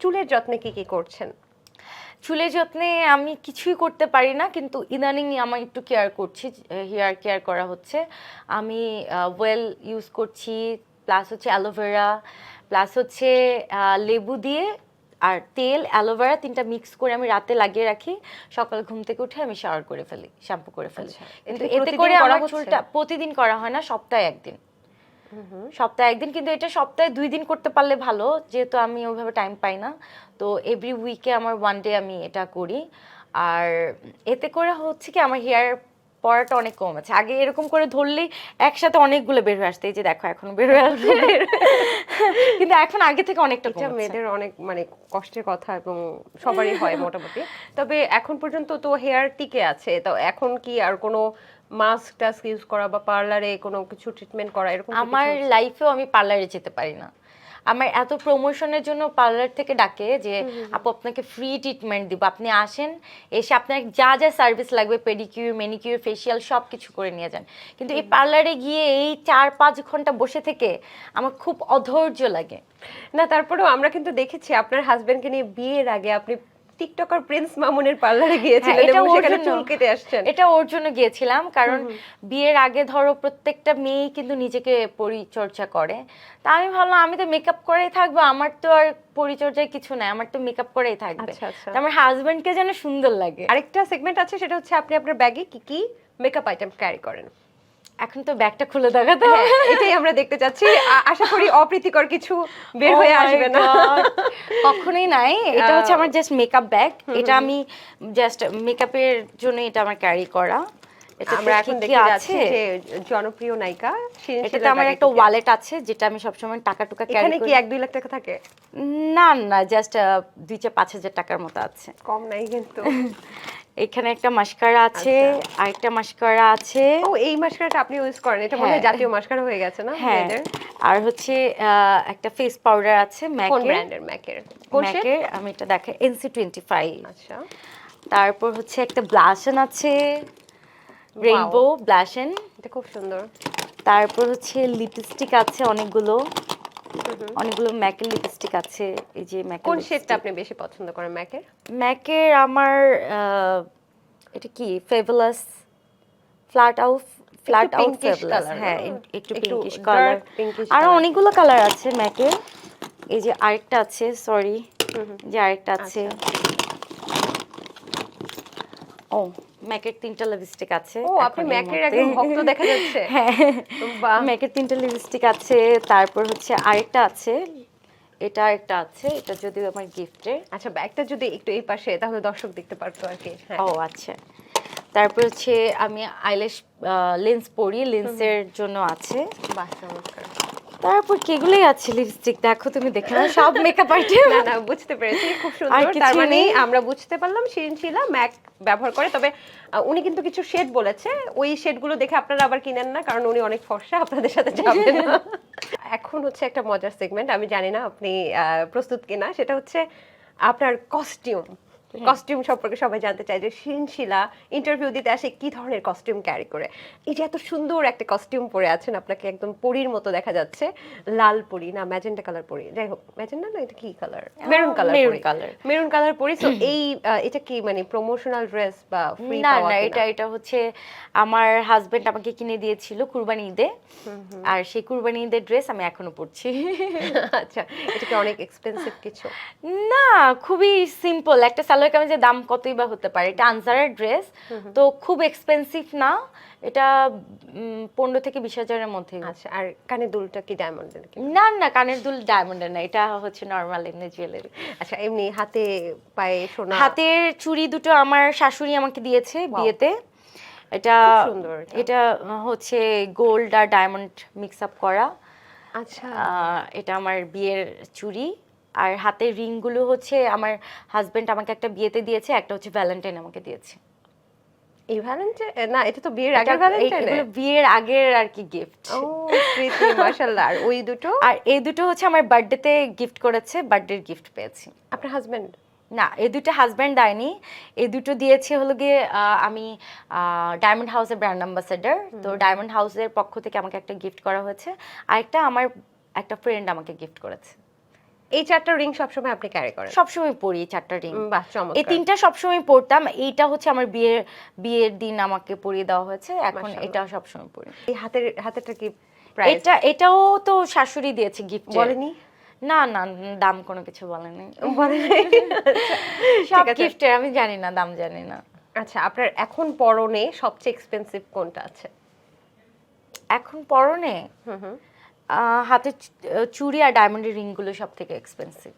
চুলের যত্নে কি কি করছেন? চুলের যত্নে আমি কিছুই করতে পারি না কিন্তু ইদানিং আমার একটু কেয়ার করছি হেয়ার কেয়ার করা হচ্ছে। আমি ওয়েল ইউজ করছি প্লাস হচ্ছে অ্যালোভেরা প্লাস হচ্ছে লেবু দিয়ে আর তেল অ্যালোভেরা তিনটা মিক্স করে আমি রাতে লাগিয়ে রাখি। সকাল ঘুম থেকে উঠে আমি শাওয়ার করে ফেলি শ্যাম্পু করে ফেলি। আচ্ছা, কিন্তু এতে করে আমার চুলটা প্রতিদিন করা হয় না সপ্তাহে একদিন। সপ্তাহে একদিন কিন্তু এটা সপ্তাহে দুই দিন করতে পারলে ভালো, যেহেতু আমি ওইভাবে টাইম পাই না। তো এভরি উইকে আমার ওয়ান ডে আমি এটা করি। আর এতে করে হচ্ছে কি, আমার হেয়ার পড়াটা অনেক কম আছে। আগে এরকম করে ধরলেই একসাথে অনেকগুলো বের হয়ে আসতে। এই যে দেখো এখন বের হয়ে আসছে কিন্তু এখন আগে থেকে অনেকটা এটা মেয়েদের অনেক মানে কষ্টের কথা এবং সবারই হয় মোটামুটি। তবে এখন পর্যন্ত তো হেয়ার টিকে আছে। তো এখন কি আর কোনো মাস্ক টাস্ক ইউজ করা বা পার্লারে কোনো কিছু ট্রিটমেন্ট করা এরকম আমার লাইফেও আমি পার্লারে যেতে পারি না। আমার এত প্রমোশনের জন্য পার্লার থেকে ডাকে যে আপু আপনাকে ফ্রি ট্রিটমেন্ট দিব। আপনি আসেন এসে আপনার যা যা সার্ভিস লাগবে পেডিকিউর মেনিকিউর ফেসিয়াল সব কিছু করে নিয়ে যান। কিন্তু এই পার্লারে গিয়ে এই চার পাঁচ ঘণ্টা বসে থেকে আমার খুব অধৈর্য লাগে। না তারপরেও আমরা কিন্তু দেখেছি আপনার হাজব্যান্ডকে নিয়ে বিয়ের আগে আপনি টিকটকার প্রিন্স মামুনের পার্লারে গিয়েছিলেন হ্যাঁ, এবং সেখানে। চুল কেটে আসছেন। এটা ওর জন্য গিয়েছিলাম কারণ বিয়ের আগে ধরো প্রত্যেকটা মেয়ে কিন্তু নিজেকে পরিচর্যা করে। তা আমি ভাবলাম আমি তো মেকআপ করেই থাকব আমার তো আর পরিচর্যায় কিছু নাই আমার তো মেকআপ করেই থাকবে। আচ্ছা, আচ্ছা। আমার হাজবেন্ডকে যেন সুন্দর লাগে। আরেকটা সেগমেন্ট আছে সেটা হচ্ছে আপনি আপনার ব্যাগে কি কি মেকআপ আইটেম ক্যারি করেন? এখন তো ব্যাগটা খুলে দেখাতে হ্যাঁ, এটাই আমরা দেখতে চাচ্ছি। আশা করি অপ্রীতিকর কিছু বের Oh হয়ে আসবে না। কখনোই নাই। এটা হচ্ছে আমার জাস্ট মেকআপ ব্যাগ এটা আমি জাস্ট মেকআপের জন্য এটা আমার ক্যারি করা। আমরা এখন দেখতে যাচ্ছি যে জনপ্রিয় নায়িকা এটাতে আমার একটা? ওয়ালেট আছে? যেটা আমি সবসময় টাকা টুকা ক্যারি এখানে কি করি। এক দুই লাখ টাকা থাকে? না না জাস্ট দুই চার পাঁচ হাজার টাকার মতো আছে। কম নাই কিন্তু। এখানে একটা মাস্কারা আছে আচ্ছা। আরেকটা মাস্কারা আছে। ও এই মাস্কারাটা আপনি ইউজ করেন। এটা মনে হয় হ্যাঁ। জাতীয় মাস্কারা হয়ে গেছে না হ্যাঁ। আর হচ্ছে একটা ফেস পাউডার আছে ম্যাকের। কোন ব্র্যান্ডের ম্যাকের? ম্যাকের আমি এটা দেখে এনসি টোয়েন্টি ফাইভ আচ্ছা। তারপর হচ্ছে একটা ব্লাশন আছে রেইনবো ব্লাশন এটা খুব সুন্দর। তারপর হচ্ছে লিপস্টিক আছে অনেকগুলো। অনেকগুলো ম্যাকের লিপস্টিক আছে এই যে ম্যাকের কোন শেডটা আপনি বেশি পছন্দ করেন ম্যাকের? ম্যাকের আমার এটা কি fabulous flat out flat out fabulous হ্যাঁ একটু একটু পিঙ্কিশ কালার আরও অনেকগুলো কালার আছে ম্যাকের। এই যে আরেকটা আছে সরি যে আরেকটা আছে। ও ম্যাকের তিনটা লিপস্টিক আছে ও আপনি ম্যাকের একদম ভক্ত দেখা যাচ্ছে। হ্যাঁ। ম্যাকের তিনটা লিপস্টিক আছে তারপর হচ্ছে আরেকটা আছে। এটা আরেকটা আছে এটা যদিও আমার গিফটের আচ্ছা ব্যাগটা যদি একটু এই পাশে তাহলে দর্শক দেখতে পারতো আর কি। হ্যাঁ। ও আচ্ছা। তারপর হচ্ছে আমি আইল্যাশ লেন্স পরি লেন্সের জন্য আছে। বাহ চমৎকার। তারপর কেগুলোই আছে লিপস্টিক দেখো তুমি দেখে নাও সব মেকআপ আইটেম না না বুঝতে পেরেছি খুব সুন্দর। তার মানে আমরা বুঝতে পারলাম শিরিন শিলা ম্যাক ব্যবহার করে। তবে উনি কিন্তু কিছু শেড বলেছে। ওই শেডগুলো দেখে আপনারা আবার কিনেন না কারণ উনি অনেক ফর্সা আপনাদের সাথে যাবেন না। এখন হচ্ছে একটা মজার সেগমেন্ট আমি জানি না আপনি আহ, প্রস্তুত কিনা। সেটা হচ্ছে আপনার কস্টিউম কস্টিউম সম্পর্কে সবাই জানতে চায় যে শিরিন শিলা ইন্টারভিউ দিতে আসে কি ধরনের কস্টিউম ক্যারি করে? এই যে এত সুন্দর একটা কস্টিউম পরে আছেন আপনাকে একদম পরীর মতো দেখা যাচ্ছে। লাল পরি না ম্যাজেন্টা কালার পরি। যাই হোক ম্যাজেন্টা না এটা কি colour maroon colour maroon color। Maroon colour পরি সো এই এটা কি মানে প্রমোশনাল ড্রেস বা ফ্রি না না এটা এটা হচ্ছে আমার হাজবেন্ড আমাকে কিনে দিয়েছিল কুরবানি ঈদে। আর সেই কুরবানি ঈদের ড্রেস আমি এখনও পরছি। আচ্ছা এটা কি অনেক এক্সপেন্সিভ কিছু? না খুবই সিম্পল একটা সালোয়ার কামিজের দাম কতই বা হতে পারে। এটা আনসারের ড্রেস তো খুব এক্সপেন্সিভ না। এটা পনেরো থেকে বিশ হাজারের মধ্যে আচ্ছা আর কানের দুলটা কি ডায়মন্ডের না না কানের দুল ডায়মন্ডের না। এটা হচ্ছে নর্মাল এমনি জুয়েলারি আচ্ছা এমনি হাতে পায়ে সোনা? হাতের চুড়ি দুটো আমার শাশুড়ি আমাকে দিয়েছে বিয়েতে। এটা। এটা। হচ্ছে গোল্ড আর ডায়মন্ড মিক্স আপ করা। আচ্ছা। এটা আমার বিয়ের চুড়ি। আর হাতের রিংগুলো হচ্ছে আমার হাজবেন্ড আমাকে একটা বিয়েতে দিয়েছে একটা হচ্ছে ভ্যালেন্টাইন আমাকে দিয়েছে। এই ভ্যালেন্টাইন না এটা তো বিয়ের আগের ভ্যালেন্টাইন বিয়ের আগের আর কি গিফট ও স্মৃতি মাশাআল্লাহ। আর ওই দুটো? আর এই দুটো হচ্ছে আমার বার্থডেতে গিফট করেছে বার্থডের গিফট পেয়েছি। আপনার হাজবেন্ড না এই দুটো হাজব্যান্ড দেয়নি। এই দুটো দিয়েছে হলো গিয়ে আমি ডায়মন্ড হাউসের ব্র্যান্ড অ্যাম্বাসেডার তো ডায়মন্ড হাউসের পক্ষ থেকে আমাকে একটা গিফট করা হয়েছে। আরেকটা আমার একটা ফ্রেন্ড আমাকে গিফট করেছে। এই চারটা রিং সবসময় আপনি ক্যারি করেন? সবসময় পরি এই চারটা রিং বাহ এই চমৎকার তিনটা সবসময় পরতাম। এইটা হচ্ছে আমার বিয়ের বিয়ের দিন আমাকে পরিয়ে দেওয়া হয়েছে। এখন। এটা সবসময় পরি। এই হাতের হাতেরটা কি এটা এটাও তো শাশুড়ি দিয়েছে গিফট বলেনি? না না দাম কোনো কিছু বলেনি। বলেনি? সব গিফটের আমি জানি না দাম জানি না। আচ্ছা আপনার এখন পরনে সবচেয়ে এক্সপেন্সিভ কোনটা আছে? এখন পরনে? হুম হুম। হাতে চুড়ি আর ডায়মন্ডের রিংগুলো সব থেকে এক্সপেন্সিভ